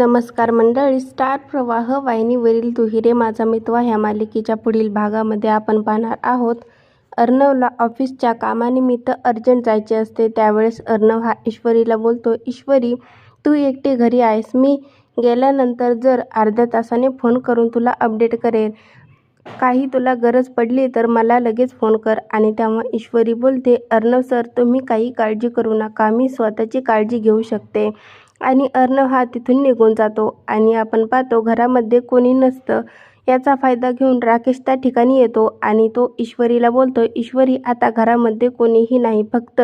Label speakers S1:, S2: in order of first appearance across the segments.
S1: नमस्कार मंडळी. स्टार प्रवाह वाहिनीवरील तुहिरे माझा मितवा ह्या मालिकेच्या पुढील भागामध्ये आपण पाहणार आहोत. अर्णवला ऑफिसच्या कामानिमित्त अर्जंट जायचे असते त्यावेळेस अर्णव हा ईश्वरीला बोलतो ईश्वरी तू एकटी घरी आहेस. मी गेल्यानंतर जर अर्ध्या तासाने फोन करून तुला अपडेट करेल काही तुला गरज पडली तर मला लगेच फोन कर. आणि तेव्हा ईश्वरी बोलते अर्णव सर तुम्ही काही काळजी करू नका. मी स्वतःची काळजी घेऊ शकते. आणि अर्णव हा तिथून निघून जातो आणि आपण पाहतो घरामध्ये कोणी नसतं. याचा फायदा घेऊन राकेश त्या ठिकाणी येतो आणि तो ईश्वरीला बोलतो ईश्वरी आता घरामध्ये कोणीही नाही. फक्त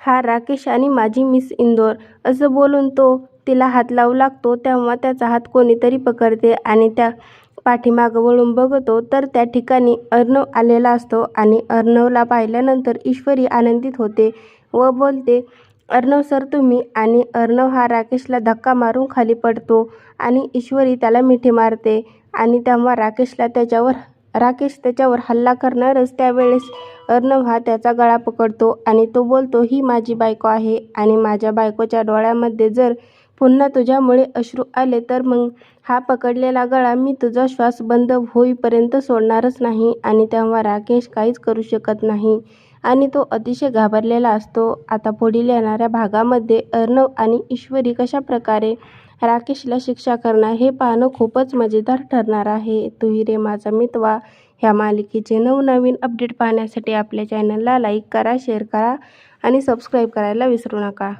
S1: हा राकेश आणि माझी मिस इंदोर. असं बोलून तो तिला हात लावू लागतो. तेव्हा त्याचा हात कोणीतरी पकडते आणि त्या पाठीमागं वळून बघतो. तर त्या ठिकाणी अर्णव आलेला असतो आणि अर्णवला पाहिल्यानंतर ईश्वरी आनंदित होते व बोलते अर्णव सर तुम्ही आणि अर्णव हा राकेशला धक्का मारून खाली पडतो आणि ईश्वरी त्याला मिठी मारते आणि तेव्हा राकेशला त्याच्यावर राकेश त्याच्यावर हल्ला करणारच त्यावेळेस अर्णव हा त्याचा गळा पकडतो आणि तो बोलतो ही माझी बायको आहे आणि माझ्या बायकोच्या डोळ्यामध्ये जर पुन्हा तुझ्यामुळे अश्रू आले तर मग हा पकडलेला गळा मी तुझा श्वास बंद होईपर्यंत सोडणारच नाही आणि तेव्हा राकेश काहीच करू शकत नाही. आणि तो अतिशय घाबरलेला असतो. आता पुढील येणाऱ्या भागामध्ये अर्णव आणि ईश्वरी कशा प्रकारे राकेशला शिक्षा करणार हे पाहणं खूपच मजेदार ठरणार आहे. तुही रे माझा मितवा ह्या मालिकेचे नवनवीन अपडेट पाहण्यासाठी आपल्या चॅनलला लाईक करा शेअर करा आणि सबस्क्राईब करायला विसरू नका.